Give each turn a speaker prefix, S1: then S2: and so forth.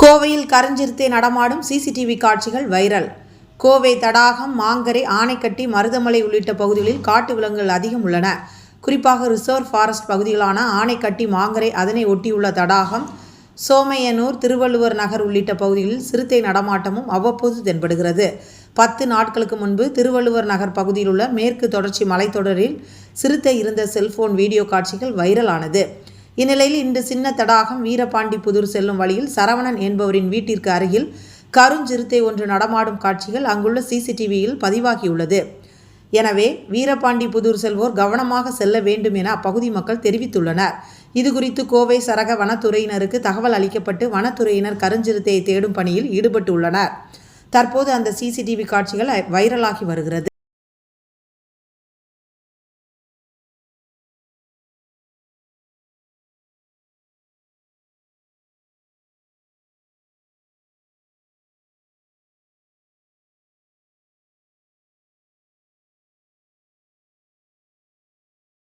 S1: கோவையில் கரஞ்சிருத்தே நடமாடும் சிசிடிவி காட்சிகள் வைரல். கோவை தடாகம் மாங்கரை ஆனைக்கட்டி மருதமலை உள்ளிட்ட பகுதிகளில் காட்டு விலங்குகள் அதிகம் உள்ளன. குறிப்பாக ரிசர்வ் ஃபாரஸ்ட் பகுதிகளான ஆனைக்கட்டி மாங்கரை அதனை ஒட்டியுள்ள தடாகம் சோமையனூர் திருவள்ளுவர் நகர் உள்ளிட்ட பகுதிகளில் சிறுத்தை நடமாட்டமும் அவ்வப்போது தென்படுகிறது. பத்து நாட்களுக்கு முன்பு திருவள்ளுவர் நகர் பகுதியில் உள்ள மேற்கு தொடர்ச்சி மலைத்தொடரில் சிறுத்தை இருந்த செல்போன் வீடியோ காட்சிகள் வைரலானது. இந்நிலையில் இன்று சின்ன தடாகம் வீரபாண்டி புதூர் செல்லும் வழியில் சரவணன் என்பவரின் வீட்டிற்கு அருகில் கருஞ்சிறுத்தை ஒன்று நடமாடும் காட்சிகள் அங்குள்ள சிசிடிவியில் பதிவாகியுள்ளது. எனவே வீரபாண்டி புதூர் செல்வோர் கவனமாக செல்ல வேண்டும் என அப்பகுதி மக்கள் தெரிவித்துள்ளனர். இதுகுறித்து கோவை சரக வனத்துறையினருக்கு தகவல் அளிக்கப்பட்டு வனத்துறையினர் கருஞ்சிறுத்தையை தேடும் பணியில் ஈடுபட்டுள்ளனர். தற்போது அந்த சிசிடிவி காட்சிகள் வைரலாகி வருகிறது.